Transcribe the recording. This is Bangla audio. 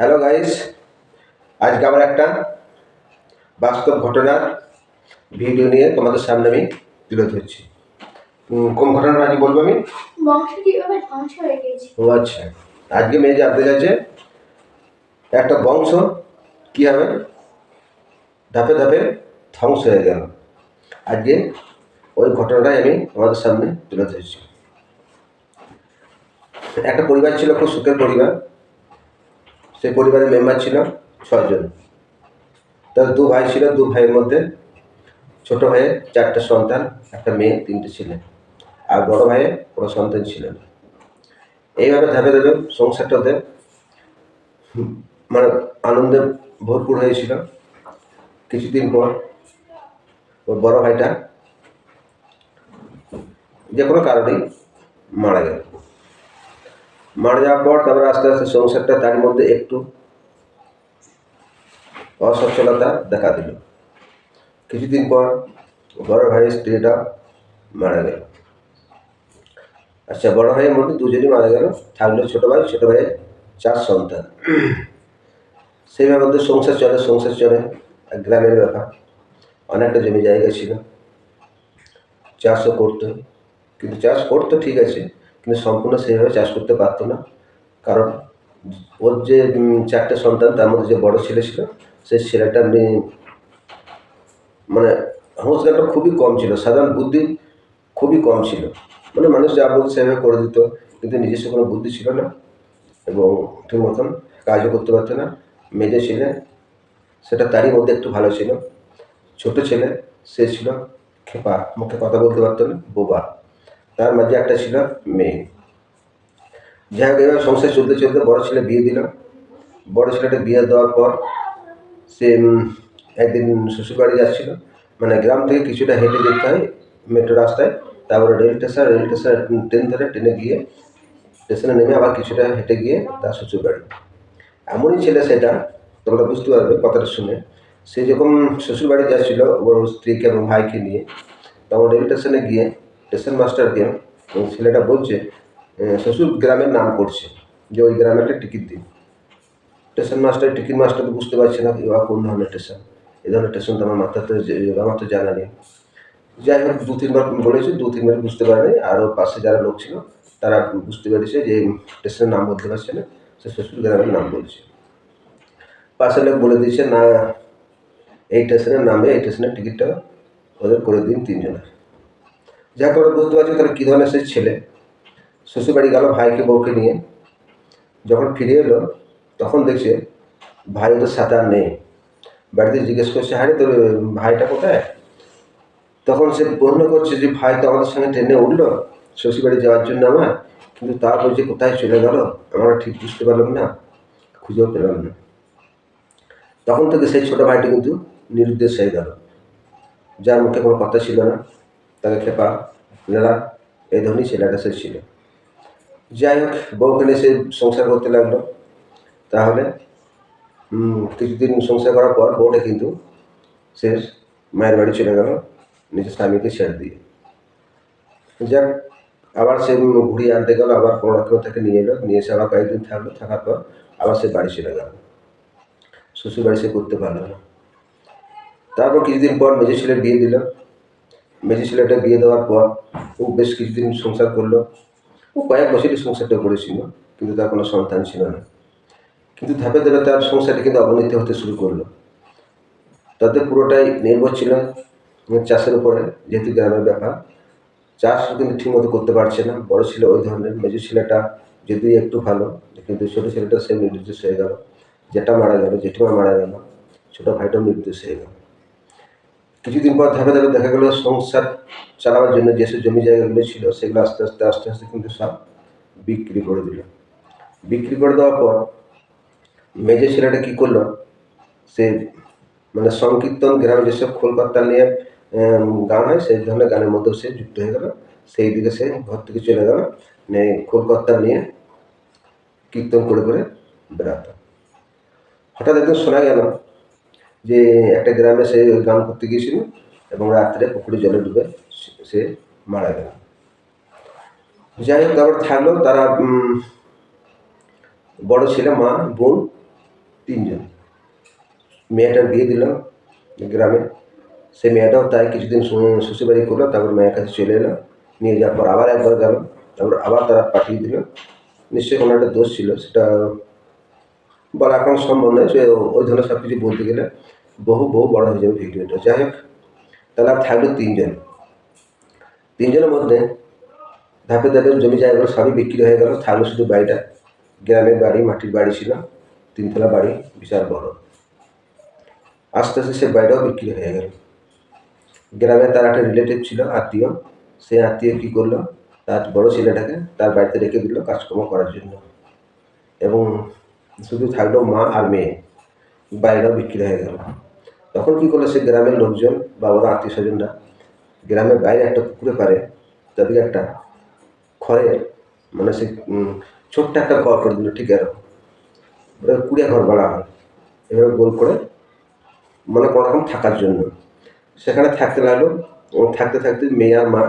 হ্যালো গাইস আজকে আমার একটা বাস্তব ঘটনার ভিডিও নিয়ে তোমাদের সামনে আমি তুলে ধরছি। কোন ঘটনাটা আজকে বলব আমি? ও আচ্ছা। আজকে মেয়ে জানতে চাইছে একটা বংশ কীভাবে ধাপে ধাপে ধ্বংস হয়ে গেল। আজকে ওই ঘটনাটাই আমি তোমাদের সামনে তুলে ধরছি। একটা পরিবার ছিল খুব সুখের পরিবার। সেই পরিবারের মেম্বার ছিল ছয়জন। তার দু ভাই ছিল, দু ভাইয়ের মধ্যে ছোট ভাইয়ের চারটে সন্তান, একটা মেয়ে, তিনটে ছেলে। আর বড় ভাইয়ের কোনো সন্তান ছিল না। এইভাবে ধাপে ধাপে সংসারটাতে মানে আনন্দে ভরপুর হয়েছিল। কিছুদিন পর ওর বড় ভাইটা যে কোনো কারণেই মারা গেল। মারা যাওয়ার পর তারপরে আস্তে আস্তে সংসারটা তার মধ্যে একটু অসচ্ছলতা দেখা দিল। কিছুদিন পর বড় ভাইয়ের স্ত্রীটা মারা গেল। আচ্ছা বড় ভাইয়ের মধ্যে দুজনই মারা গেল। থাকল ছোট ভাই, ছোট ভাইয়ের চার সন্তান। সেইভাবে সংসার চলে সংসার চলে। গ্রামের ব্যাপার। অনেকটা জমি জায়গা ছিল। চাষও করতো। কিন্তু চাষ করতো ঠিক আছে। কিন্তু সম্পূর্ণ সেইভাবে চাষ করতে পারতো না। কারণ ওর যে চারটে সন্তান, তার মধ্যে যে বড় ছেলে ছিল সেই ছেলেটা মানে সংস্কারটা খুবই কম ছিল। সাধারণ বুদ্ধি খুবই কম ছিল। মানে মানুষ যা বলছে সেভাবে করে দিত, কিন্তু নিজস্ব কোনো বুদ্ধি ছিল না এবং ঠিক মতন কাজও করতে পারতো না। মেজে ছেলে, সেটা তারই মধ্যে একটু ভালো ছিল। ছোট ছেলে, সে ছিল খেপা, মুখে কথা বলতে পারতো না, বোবা। তার মাঝে একটা ছিল মেয়ে। যাই হোক, এবার সংসার চলতে চলতে বড় ছেলে বিয়ে দিল। বড় ছেলেটা বিয়ে দেওয়ার পর সে একদিন শ্বশুরবাড়ি যাচ্ছিল। মানে গ্রাম থেকে কিছুটা হেঁটে যেতে হয় মেট্রো রাস্তায়। তারপরে rail station rail station train ধরে ট্রেনে গিয়ে স্টেশনে নেমে আবার কিছুটা হেঁটে গিয়ে তার শ্বশুরবাড়ি। এমনই ছেলে সেটা, তোমরা বুঝতে পারবে কথাটা শুনে। সে যখন শ্বশুরবাড়ি যাচ্ছিল, ওর স্ত্রীকে এবং ভাইকে নিয়ে, তখন রেল স্টেশনে গিয়ে স্টেশন মাস্টারকে ছেলেটা বলছে শ্বশুর গ্রামের নাম করছে, যে ওই গ্রামে একটা টিকিট দিন। স্টেশন মাস্টার, টিকিট মাস্টার তো বুঝতে পারছে না এবার কোন ধরনের স্টেশন এই ধরনের স্টেশন তো আমার মাথাতে আমার তো জানা নেই। যাই হোক, দু, তিনবার বলেছে, দু, তিনবার বুঝতে পারেনি। আর ওর পাশে যারা লোক ছিল, তারা বুঝতে পেরেছে যে স্টেশনের নাম বলতে পারছে না, সে শ্বশুর গ্রামের নাম বলছে। পাশের লোক বলে দিয়েছে, না, এই স্টেশনের নামে, এই স্টেশনের টিকিটটা ওদের করে দিন তিনজনের। যা করে বুঝতে পারছি তাহলে কী ধরনের সে ছেলে? শ্বশুরবাড়ি গেল ভাইকে, বউকে নিয়ে। যখন ফিরে এলো, তখন দেখছে ভাই তো সাথে আর নেই। বাড়িতে জিজ্ঞেস করছে হারে তোর ভাইটা কোথায়? তখন সে বর্ণ করছে যে, ভাই তো আমাদের সঙ্গে ট্রেনে উঠল, শ্বশুরবাড়ি যাওয়ার জন্য আমার, কিন্তু তারপর যে কোথায় চলে গেল? আমরা ঠিক বুঝতে পারলাম না, খুঁজেও পেলাম না। তখন থেকে সেই ছোটো ভাইটি কিন্তু নিরুদ্দেশ হয়ে গেল। যার মুখে কোনো কথা ছিল না। তাকে খেপা নেড়া এই ধরনের ছেলেটা সে ছিল। যাই হোক বউকে নিয়ে সে সংসার করতে লাগল। তাহলে কিছুদিন সংসার করার পর বউটা কিন্তু সে মায়ের বাড়ি চলে গেল, নিজের স্বামীকে ছেড়ে দিয়ে। যাক, আবার সে ঘুরিয়ে আনতে গেল, আবার কোনো তাকে নিয়ে এলো, নিয়ে এসে আবার কয়েকদিন থাকল, থাকার পর আবার সে বাড়ি চলে গেল। শ্বশুর বাড়ি সে করতে পারল না। তারপর কিছুদিন পর মেজে ছেলে বিয়ে দিল। মেজে ছেলেটা বিয়ে দেওয়ার পর ও বেশ কিছুদিন সংসার করল। ও কয়েক বছরই সংসারটা করেছিল, কিন্তু তার কোনো সন্তান ছিল না। কিন্তু ধাপে ধাপে তার সংসারটা কিন্তু অবনতি হতে শুরু করল। তাদের পুরোটাই নির্ভর ছিল চাষের উপরে, যেহেতু গ্রামের ব্যাপার। চাষ কিন্তু ঠিকমতো করতে পারছে না, বড় ছিল ওই ধরনের। মেজর ছেলেটা যদি একটু ভালো, কিন্তু ছোটো ছেলেটা সে নির্দেশ হয়ে গেল। যেটা মারা গেল, জেঠিমা মারা গেল, ছোটো ভাইটাও নির্দেশ হয়ে গেল। কিছুদিন পর ধাপে ধাপে দেখা গেলো সংসার চালাবার জন্য যেসব জমি জায়গাগুলো ছিল, সেগুলো আস্তে আস্তে আস্তে আস্তে কিন্তু সব বিক্রি করে দিল। বিক্রি করে দেওয়ার পর মেজে ছেলেটা কী করল? সে মানে সংকীর্তন গ্রামে যেসব কলকাতা নিয়ে গান হয়, সেই ধরনের গানের মধ্যেও সে যুক্ত হয়ে গেল। সেই দিকে সে ঘর থেকে চলে গেল, নিয়ে কলকাতা নিয়ে কীর্তন করে করে বেড়াতো হঠাৎ একদিন শোনা গেল যে একটা গ্রামে সে গান করতে গিয়েছিল এবং রাত্রে পুকুরে জলে ডুবে সে- মারা গেল। যাই হোক, তারপর থাকল তারা বড় ছেলে, মা, বোন তিনজন। মেয়েটার বিয়ে দিল গ্রামে। সে মেয়েটাও তাই কিছুদিন শ্বশুরবাড়ি করল, তারপর মেয়ের কাছে চলে এলো। নিয়ে যাওয়ার পর আবার একবার গেল, তারপর আবার তারা পাঠিয়ে দিল। নিশ্চয়ই কোনো একটা দোষ ছিল, সেটা বলা এখন সম্ভব নয়। সে ওই ধরনের সব কিছু বলতে গেলে বহু বহু বড় হয়ে যাবে ভিডিওটা যাই হোক, তাহলে আর থাকল তিনজন। তিনজনের মধ্যে ধাপে ধাপে জমি জায়গাগুলো সবই বিক্রি হয়ে গেল। থাকল শুধু বাড়িটা। গ্রামের বাড়ি, মাটির বাড়ি ছিল। তিনতলা বাড়ি, বিশাল বড়। আস্তে আস্তে সে বাড়িটাও বিক্রি হয়ে গেল। গ্রামে তার একটা রিলেটিভ ছিল, আত্মীয়। সেই আত্মীয় কী করল? তার বড় ছেলেটাকে তার বাড়িতে রেখে দিল কাজকর্ম করার জন্য। এবং শুধু থাকল মা আর মেয়ে। বাড়িটাও বিক্রি হয়ে গেল। তখন কী করল সে গ্রামের লোকজন বা ওরা আত্মীয় স্বজনরা? গ্রামের বাইরে একটা পুকুরে পারে, তাদেরকে একটা খড়ের মানে সে ছোট্ট একটা ঘর করে দিল, ঠিক এরকম। কুড়িয়া ঘর বলা হয়। এভাবে গোল করে মানে কোনো রকম থাকার জন্য। সেখানে থাকতে লাগল। থাকতে থাকতে মেয়ে আর মা